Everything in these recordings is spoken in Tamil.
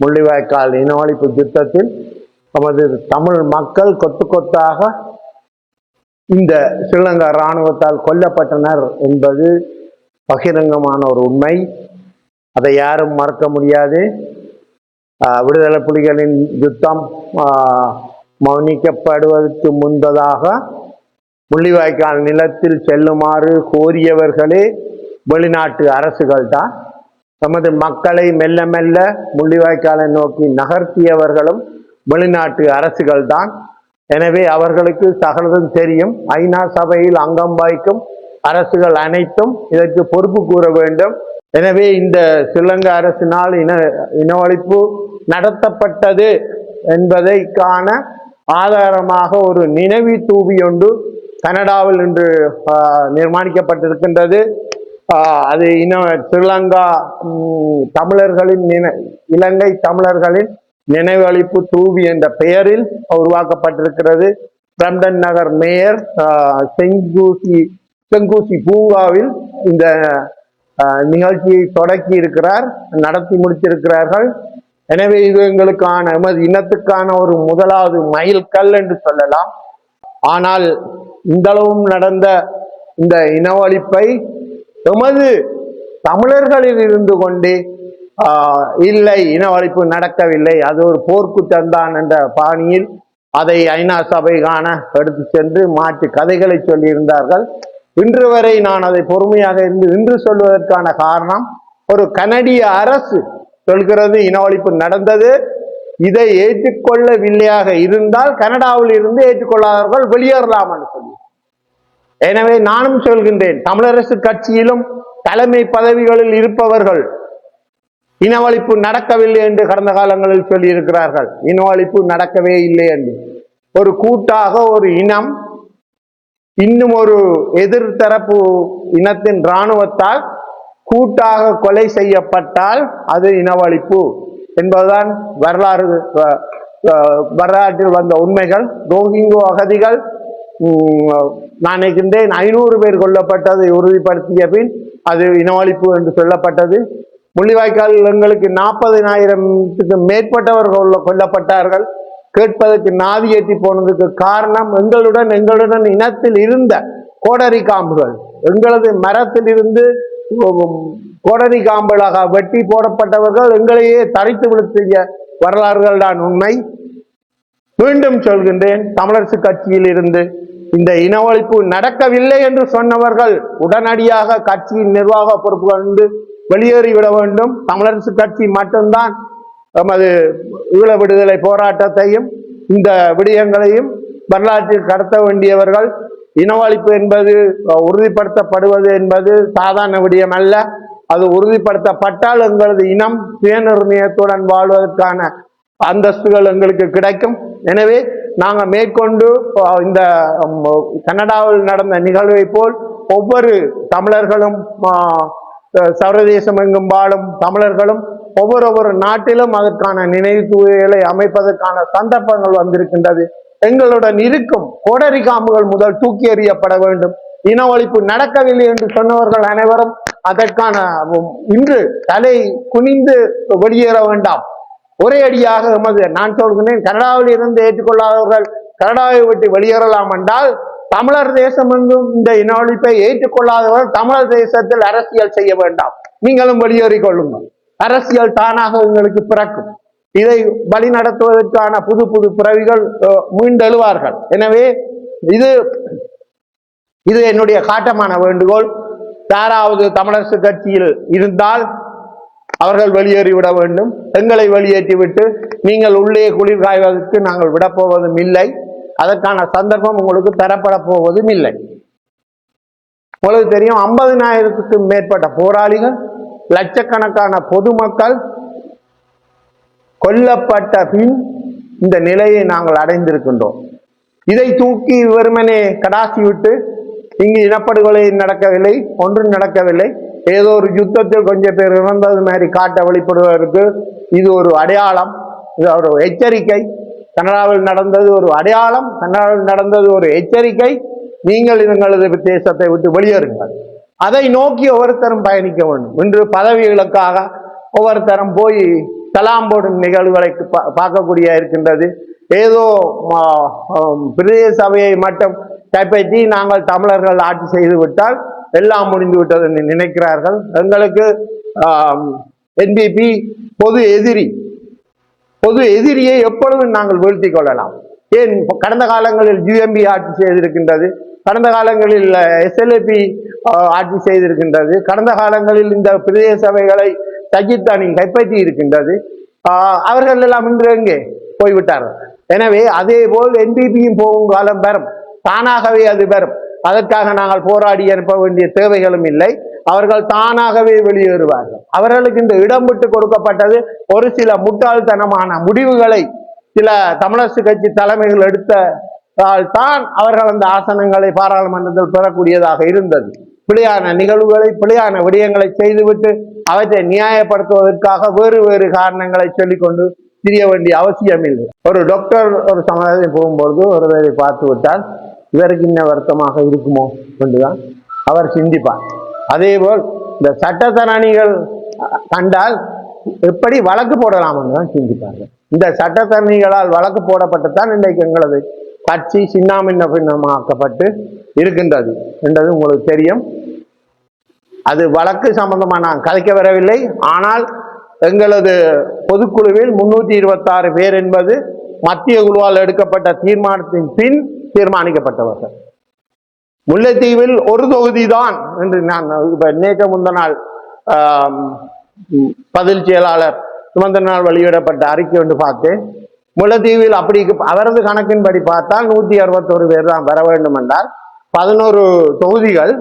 முள்ளிவாய்க்கால் இனவழிப்பு யுத்தத்தில் நமது தமிழ் மக்கள் கொத்து கொத்தாக இந்த ஸ்ரீலங்கா இராணுவத்தால் கொல்லப்பட்டனர் என்பது பகிரங்கமான ஒரு உண்மை. அதை யாரும் மறக்க முடியாது. விடுதலை புலிகளின் யுத்தம் மௌனிக்கப்படுவதற்கு முன்பதாக முள்ளிவாய்க்கால் நிலத்தில் செல்லுமாறு கோரியவர்களே வெளிநாட்டு அரசுகள் தான் தமது மக்களை மெல்ல மெல்ல முள்ளிவாய்க்காலை நோக்கி நகர்த்தியவர்களும் வெளிநாட்டு அரசுகள் தான் எனவே அவர்களுக்கு சகலதும் தெரியும். ஐநா சபையில் அங்கம் வகிக்கும் அரசுகள் அனைத்தும் இதற்கு பொறுப்பு கூற வேண்டும். எனவே இந்த ஸ்ரீலங்கா அரசினால் இன இனவழிப்பு நடத்தப்பட்டது என்பதைக்கான ஆதாரமாக ஒரு நினைவு தூவி ஒன்று கனடாவில் இன்று நிர்மாணிக்கப்பட்டிருக்கின்றது. அது இன்னும் ஸ்ரீலங்கா தமிழர்களின் நினை இலங்கை தமிழர்களின் நினைவளிப்பு தூவி என்ற பெயரில் உருவாக்கப்பட்டிருக்கிறது. பிரம்டன் நகர் மேயர் செங்கூசி செங்கூசி பூங்காவில் இந்த நிகழ்ச்சியை தொடக்கி இருக்கிறார் நடத்தி முடித்திருக்கிறார்கள். எனவே இது எங்களுக்கான எமது இனத்துக்கான ஒரு முதலாவது மைல்கல் என்று சொல்லலாம். ஆனால் இந்தளவும் நடந்த இந்த இனவழிப்பை எமது தமிழர்களில் இருந்து கொண்டு இல்லை இனவழிப்பு நடக்கவில்லை அது ஒரு போர்க்குற்றம்தான் என்ற பாணியில் அதை ஐநா சபை காண எடுத்து சென்று மாற்று கதைகளை சொல்லியிருந்தார்கள். இன்று வரை நான் அதை பொறுமையாக இருந்து இன்று சொல்வதற்கான காரணம் ஒரு கனடிய அரசு சொல்கிறது இனவழிப்பு நடந்தது. இதை ஏற்றுக்கொள்ளவில்லையாக இருந்தால் கனடாவில் இருந்து ஏற்றுக்கொள்ளாதவர்கள் வெளியேறலாம் என்று சொல்லி. எனவே நானும் சொல்கின்றேன் தமிழரசு கட்சியிலும் தலைமை பதவிகளில் இருப்பவர்கள் இனவழிப்பு நடக்கவில்லை என்று கடந்த காலங்களில் சொல்லியிருக்கிறார்கள். இனவழிப்பு நடக்கவே இல்லை என்று. ஒரு கூட்டாக ஒரு இனம் இன்னும் ஒரு எதிர்த்தரப்பு இனத்தின் இராணுவத்தால் கூட்டாக கொலை செய்யப்பட்டால் அது இனவழிப்பு என்பதுதான் வரலாறு வரலாற்றில் வந்த உண்மைகள். ரோஹிங்கோ அகதிகள் நான் நினைக்கின்றேன் ஐநூறு பேர் கொல்லப்பட்டதை உறுதிப்படுத்திய பின் அது இனவழிப்பு என்று சொல்லப்பட்டது. முள்ளிவாய்க்கால் எங்களுக்கு நாற்பதினாயிரத்துக்கு மேற்பட்டவர்கள் கொல்ல- கொல்லப்பட்டார்கள். கேட்பதற்கு நாதி ஏற்றி போனதுக்கு காரணம் எங்களுடன் எங்களுடன் இனத்தில் இருந்த கோடரி காம்புகள். எங்களது மரத்தில் இருந்து கோடரி காம்புகளாக வெட்டி போடப்பட்டவர்கள் எங்களையே தரித்து விழுத்திய வரலாறுகள் தான் உண்மை. மீண்டும் சொல்கின்றேன் தமிழரசு கட்சியில் இருந்து இந்த இனவழிப்பு நடக்கவில்லை என்று சொன்னவர்கள் உடனடியாக கட்சியின் நிர்வாக பொறுப்பு கொண்டு வெளியேறிவிட வேண்டும். தமிழரசு கட்சி மட்டும்தான் நமது ஈழ விடுதலை போராட்டத்தையும் இந்த விடயங்களையும் வரலாற்றில் கடத்த வேண்டியவர்கள். இனவழிப்பு என்பது உறுதிப்படுத்தப்படுவது என்பது சாதாரண விடயம் அல்ல அது உறுதிப்படுத்தப்பட்டால் எங்களது இனம் சுயநிர்ணயத்துடன் வாழ்வதற்கான அந்தஸ்துகள் எங்களுக்கு கிடைக்கும். எனவே நாங்கள் மேற்கொண்டு இந்த கனடாவில் நடந்த நிகழ்வை போல் ஒவ்வொரு தமிழர்களும் சர்வதேசம் எங்கும் வாழும் தமிழர்களும் ஒவ்வொரு ஒவ்வொரு நாட்டிலும் அதற்கான நினைவு தூவிகளை அமைப்பதற்கான சந்தர்ப்பங்கள் வந்திருக்கின்றது. எங்களுடன் இருக்கும் கோடரி காம்புகள் முதல் தூக்கி எறியப்பட வேண்டும். இன ஒழிப்பு நடக்கவில்லை என்று சொன்னவர்கள் அனைவரும் அதற்கான இன்று தலை குனிந்து வெளியேற வேண்டாம். ஒரே அடியாக எமது நான் சொல்கிறேன் கனடாவில் இருந்து ஏற்றுக்கொள்ளாதவர்கள் கனடாவை விட்டு வெளியேறலாம் என்றால் தமிழர் தேசம் எங்கும் இந்த இனொழிப்பை ஏற்றுக்கொள்ளாதவர்கள் தமிழர் தேசத்தில் அரசியல் செய்ய வேண்டாம். நீங்களும் வெளியேறிக்கொள்ளுங்கள் அரசியல் தானாக உங்களுக்கு பிறக்கும். இதை வழி நடத்துவதற்கான புது புது பிறவிகள் மீண்டெழுவார்கள் எனவே இது இது என்னுடைய காட்டமான வேண்டுகோள். யாராவது தமிழரசு கட்சியில் இருந்தால் அவர்கள் வெளியேறிவிட வேண்டும். எங்களை வெளியேற்றிவிட்டு நீங்கள் உள்ளே குளிர் காய்வதற்கு நாங்கள் விடப்போவதும் இல்லை. அதற்கான சந்தர்ப்பம் உங்களுக்கு தரப்பட போவதும் இல்லை. உங்களுக்கு தெரியும் ஐம்பதினாயிரத்துக்கும் மேற்பட்ட போராளிகள் லட்சக்கணக்கான பொதுமக்கள் கொல்லப்பட்ட பின் இந்த நிலையை நாங்கள் அடைந்திருக்கின்றோம். இதை தூக்கி வெறுமனே கடாசி விட்டு இங்கு இனப்படுகொலை நடக்கவில்லை ஒன்றும் நடக்கவில்லை. ஏதோ ஒரு யுத்தத்தில் கொஞ்சம் பேர் இறந்தது மாதிரி காட்ட வெளிப்படுவதற்கு இது ஒரு அடையாளம். இது ஒரு எச்சரிக்கை. கனடாவில் நடந்தது ஒரு அடையாளம். கனடாவில் நடந்தது ஒரு எச்சரிக்கை. நீங்கள் எங்களது தேசத்தை விட்டு வெளியேறுங்கள். அதை நோக்கி ஒவ்வொருத்தரும் பயணிக்க வேண்டும். இன்று பதவிகளுக்காக ஒவ்வொருத்தரும் போய் சலாம் போடும் நிகழ்வுகளை பா- பார்க்கக்கூடிய இருக்கின்றது. ஏதோ பிரதேச சபையை மட்டும் கைப்பற்றி நாங்கள் தமிழர்கள் ஆட்சி செய்து விட்டால் எல்லாம் முடிந்து விட்டது என்று நினைக்கிறார்கள். எங்களுக்கு என்பிபி பொது எதிரி பொது எதிரியை எப்பொழுதும் நாங்கள் வீழ்த்தி கொள்ளலாம்? ஏன் கடந்த காலங்களில் ஜிஎம்பி ஆட்சி செய்திருக்கின்றது கடந்த காலங்களில் எஸ்எல்ஏபி ஆட்சி செய்திருக்கின்றது கடந்த காலங்களில் இந்த பிரதேச சபைகளை சஜித்தானி கைப்பற்றி இருக்கின்றது. அவர்கள் எல்லாம் இன்று எங்கே போய்விட்டார்கள்? எனவே அதே போல் என்பிபியும் போகும் காலம் பெறும். தானாகவே அது பெறும். அதற்காக நாங்கள் போராடி அனுப்ப வேண்டிய தேவைகளும் இல்லை. அவர்கள் தானாகவே வெளியேறுவார்கள். அவர்களுக்கு இந்த இடம் விட்டு கொடுக்கப்பட்டது ஒரு சில முட்டாள்தனமான முடிவுகளை சில தமிழரசு கட்சி தலைமைகள் எடுத்ததால் தான் அவர்கள் அந்த ஆசனங்களை பாராளுமன்றத்தில் பெறக்கூடியதாக இருந்தது. பிழையான நிகழ்வுகளை பிழையான விடயங்களை செய்துவிட்டு அவற்றை நியாயப்படுத்துவதற்காக வேறு வேறு காரணங்களை சொல்லிக்கொண்டு திரிய வேண்டிய அவசியம் இல்லை ஒரு டாக்டர் ஒரு சமுதாயம் போகும்பொழுது ஒருவரை பார்த்து விட்டால் இவருக்கு இன்ன வருத்தமாக இருக்குமோ என்றுதான் அவர் சிந்திப்பார். அதேபோல் இந்த சட்டத்தரணிகள் கண்டால் எப்படி வழக்கு போடலாம் தான் சிந்திப்பார்கள். இந்த சட்டத்தரணிகளால் வழக்கு போடப்பட்டுத்தான் இன்றைக்கு எங்களது கட்சி சின்னாமின்ன பின்னமாக்கப்பட்டு இருக்கின்றது என்றது உங்களுக்கு தெரியும். அது வழக்கு சம்பந்தமாக நான் கலைக்க வரவில்லை. ஆனால் எங்களது பொதுக்குழுவில் முன்னூற்றி இருபத்தாறு பேர் என்பது மத்திய குழுவால் எடுக்கப்பட்ட தீர்மானத்தின் பின் தீர்மானிக்கப்பட்டவர்கள் முல்லைத்தீவில் ஒரு தொகுதி தான் என்று நான் இப்ப நேற்று முந்த நாள் பதில் செயலாளர் சுமந்திரனால் வெளியிடப்பட்ட அறிக்கை ஒன்று பார்த்தேன். முல்லைத்தீவில் அப்படி அவரது கணக்கின்படி பார்த்தால் நூற்றி அறுபத்தொரு பேர் தான் வர வேண்டும் என்றால் பதினோரு தொகுதிகள்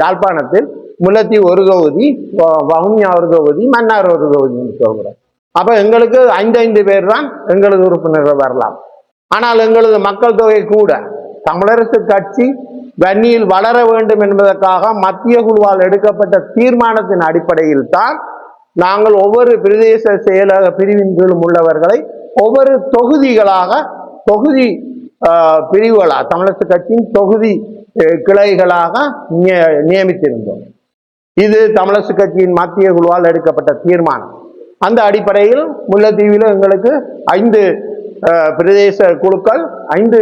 யாழ்ப்பாணத்தில் முல்லைத்தீவு ஒரு தொகுதி வ- வவுனியா ஒரு தொகுதி மன்னார் ஒரு தொகுதி என்று சொல்கிறோம் அப்ப எங்களுக்கு ஐந்து ஐந்து பேர் தான் எங்களது உறுப்பினர்கள் வரலாம். ஆனால் எங்களது மக்கள் தொகை கூட தமிழரசு கட்சி வன்னியில் வளர வேண்டும் என்பதற்காக மத்திய குழுவால் எடுக்கப்பட்ட தீர்மானத்தின் அடிப்படையில் தான் நாங்கள் ஒவ்வொரு பிரதேச செயலக பிரிவின் கீழும் உள்ளவர்களை ஒவ்வொரு தொகுதிகளாக தொகுதி பிரிவுகளாக பிரிவுகளா தமிழரசு கட்சியின் தொகுதி கிளைகளாக நிய- நியமித்திருந்தோம். இது தமிழரசு கட்சியின் மத்திய குழுவால் எடுக்கப்பட்ட தீர்மானம். அந்த அடிப்படையில் முல்லைத்தீவில் எங்களுக்கு ஐந்து பிரதேச குழுக்கள் ஐந்து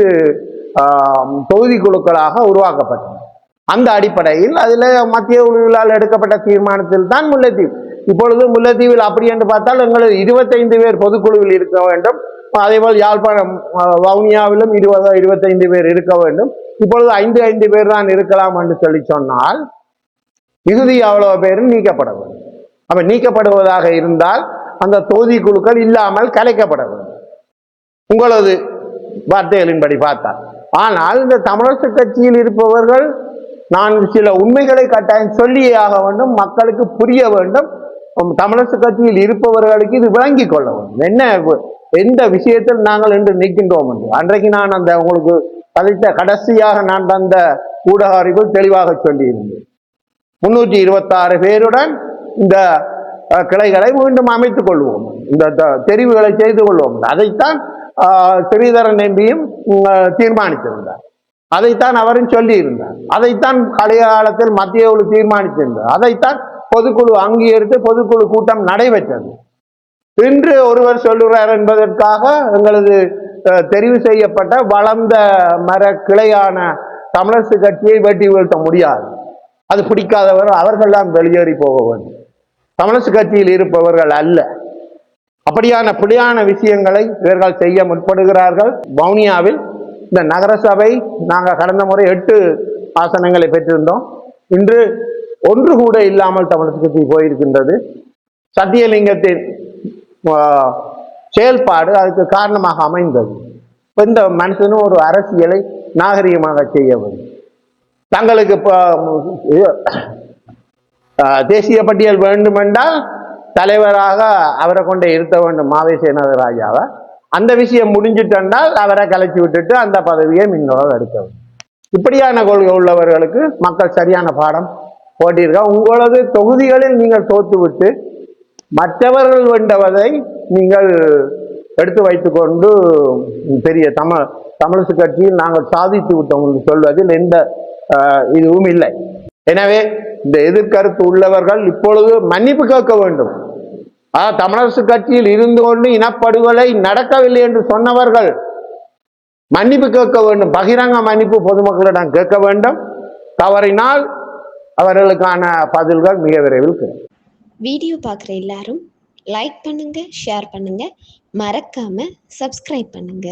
தொகுதி குழுக்களாக உருவாக்கப்பட்டன. அந்த அடிப்படையில் அதில் மத்திய குழுவிலால் எடுக்கப்பட்ட தீர்மானத்தில் தான் முல்லைத்தீவு. இப்பொழுது முல்லைத்தீவில் அப்படி என்று பார்த்தால் எங்களுக்கு இருபத்தைந்து பேர் பொதுக்குழுவில் இருக்க வேண்டும். அதேபோல் யாழ்ப்பாணம் வவுனியாவிலும் இருபது இருபத்தைந்து பேர் இருக்க வேண்டும். இப்பொழுது ஐந்து ஐந்து பேர் தான் இருக்கலாம் என்று சொல்லி சொன்னால் இறுதி அவ்வளவு பேரும் நீக்கப்பட வேண்டும். அப்ப நீக்கப்படுவதாக இருந்தால் அந்த தொகுதி குழுக்கள் இல்லாமல் கலைக்கப்பட வேண்டும் உங்களது வார்த்தைகளின்படி பார்த்தா ஆனால் இந்த தமிழரசு கட்சியில் இருப்பவர்கள் நான் சில உண்மைகளை கட்டாயம் சொல்லியே ஆக வேண்டும் மக்களுக்கு புரிய வேண்டும். தமிழரசு கட்சியில் இருப்பவர்களுக்கு இது விளங்கிக் கொள்ள வேண்டும். என்ன எந்த விஷயத்தில் நாங்கள் இன்று நிற்கின்றோம் என்று. அன்றைக்கு நான் அந்த உங்களுக்கு கதைத்த கடைசியாக நான் தந்த ஊடக அறிவு தெளிவாக சொல்லியிருந்தேன். முன்னூற்றி இருபத்தாறு பேருடன் இந்த கிளைகளை மீண்டும் அமைத்துக் கொள்வோம். இந்த த- தெரிவுகளை செய்து கொள்வோம். அதைத்தான் ஸ்ரீதரன் எம்பியும் தீர்மானித்திருந்தார். அதைத்தான் அவரும் சொல்லியிருந்தார். அதைத்தான் கலைய காலத்தில் மத்திய குழு தீர்மானித்திருந்தார். அதைத்தான் பொதுக்குழு அங்கீகரித்து பொதுக்குழு கூட்டம் நடைபெற்றது. இன்று ஒருவர் சொல்லுகிறார் என்பதற்காக எங்களது தெரிவு செய்யப்பட்ட வளர்ந்த மர கிளையான தமிழரசு கட்சியை வெட்டி வீழ்த்த முடியாது. அது பிடிக்காதவர் அவர்கள்லாம் வெளியேறி போக வேண்டும். தமிழரசு கட்சியில் இருப்பவர்கள் அல்ல. அப்படியான பிடியான விஷயங்களை இவர்கள் செய்ய முற்படுகிறார்கள். வவுனியாவில் இந்த நகரசபை நாங்கள் கடந்த முறை எட்டு ஆசனங்களை பெற்றிருந்தோம். இன்று ஒன்று கூட இல்லாமல் தமிழரசு கட்சி போயிருக்கின்றது. சத்தியலிங்கத்தின் செயல்பாடு அதுக்கு காரணமாக அமைந்தது. இப்போ இந்த மனுஷனும் ஒரு அரசியலை நாகரிகமாக செய்ய வேண்டும். தங்களுக்கு இப்போ தேசிய பட்டியல் வேண்டுமென்றால் தலைவராக அவரை கொண்டே இருத்த வேண்டும் மாவேசேனத ராஜாவை அந்த விஷயம் முடிஞ்சிட்டென்றால் அவரை கலைச்சி விட்டுட்டு அந்த பதவியை மின்னோட எடுக்க வேண்டும். இப்படியான கொள்கை உள்ளவர்களுக்கு மக்கள் சரியான பாடம் போட்டியிருக்கா உங்களது தொகுதிகளில் நீங்கள் தோத்துவிட்டு மற்றவர்கள் வேண்டவதை நீங்கள் எடுத்து வைத்துக்கொண்டு பெரிய தமிழ் தமிழரசு கட்சியில் நாங்கள் சாதித்து விட்டோம் என்று சொல்வதில் எந்த இதுவும் இல்லை. எனவே இந்த எதிர்கருத்து உள்ளவர்கள் இப்பொழுது மன்னிப்பு கேட்க வேண்டும். ஆனால் தமிழரசு கட்சியில் இருந்து கொண்டு இனப்படுகொலை நடக்கவில்லை என்று சொன்னவர்கள் மன்னிப்பு கேட்க வேண்டும். பகிரங்க மன்னிப்பு பொதுமக்களிடம் கேட்க வேண்டும். தவறினால் அவர்களுக்கான பதில்கள் மிக விரைவில் கிடைக்கும். வீடியோ பார்க்குற எல்லாரும் லைக் பண்ணுங்க ஷேர் பண்ணுங்க. மறக்காம சப்ஸ்கிரைப் பண்ணுங்க.